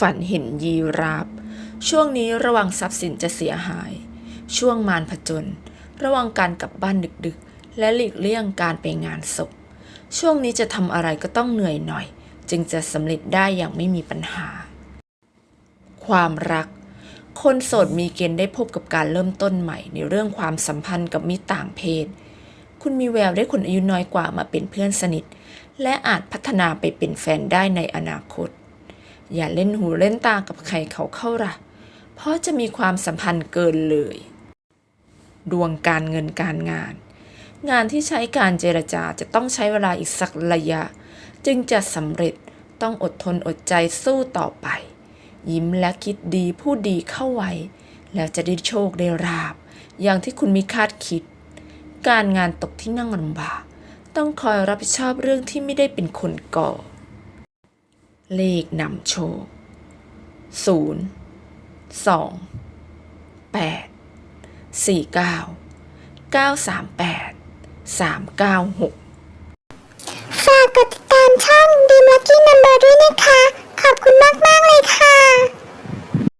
ฝันเห็นยีราฟ ช่วงนี้ระวังทรัพย์สินจะเสียหาย ช่วงมารผจญระวังการกลับบ้านดึกๆ และหลีกเลี่ยงการไปงานศพ ช่วงนี้จะทำอะไรก็ต้องเหนื่อยหน่อย จึงจะสำเร็จได้อย่างไม่มีปัญหา ความรัก คนโสดมีเกณฑ์ได้พบกับการเริ่มต้นใหม่ ในเรื่องความสัมพันธ์กับมิตรต่างเพศ คุณมีแววได้คนอายุน้อยกว่ามาเป็นเพื่อนสนิท และอาจพัฒนาไปเป็นแฟนได้ในอนาคต อย่าเล่นหูเล่นตากับใครเขาเข้าละเพราะจะมีความสัมพันธ์เกินเลย ดวงการเงินการงาน งานที่ใช้การเจรจาจะต้องใช้เวลาอีกสักระยะ จึงจะสำเร็จต้องอดทนอดใจสู้ต่อไป ยิ้มและคิดดีพูดดีเข้าไว้ แล้วจะได้โชคได้ราบ อย่างที่คุณมิคาดคิด การงานตกที่นั่งลำบากต้องคอยรับผิดชอบเรื่องที่ไม่ได้เป็นคนก่อ เลขนำโชค 0 2 8 4 9 9 3 8 3 9 6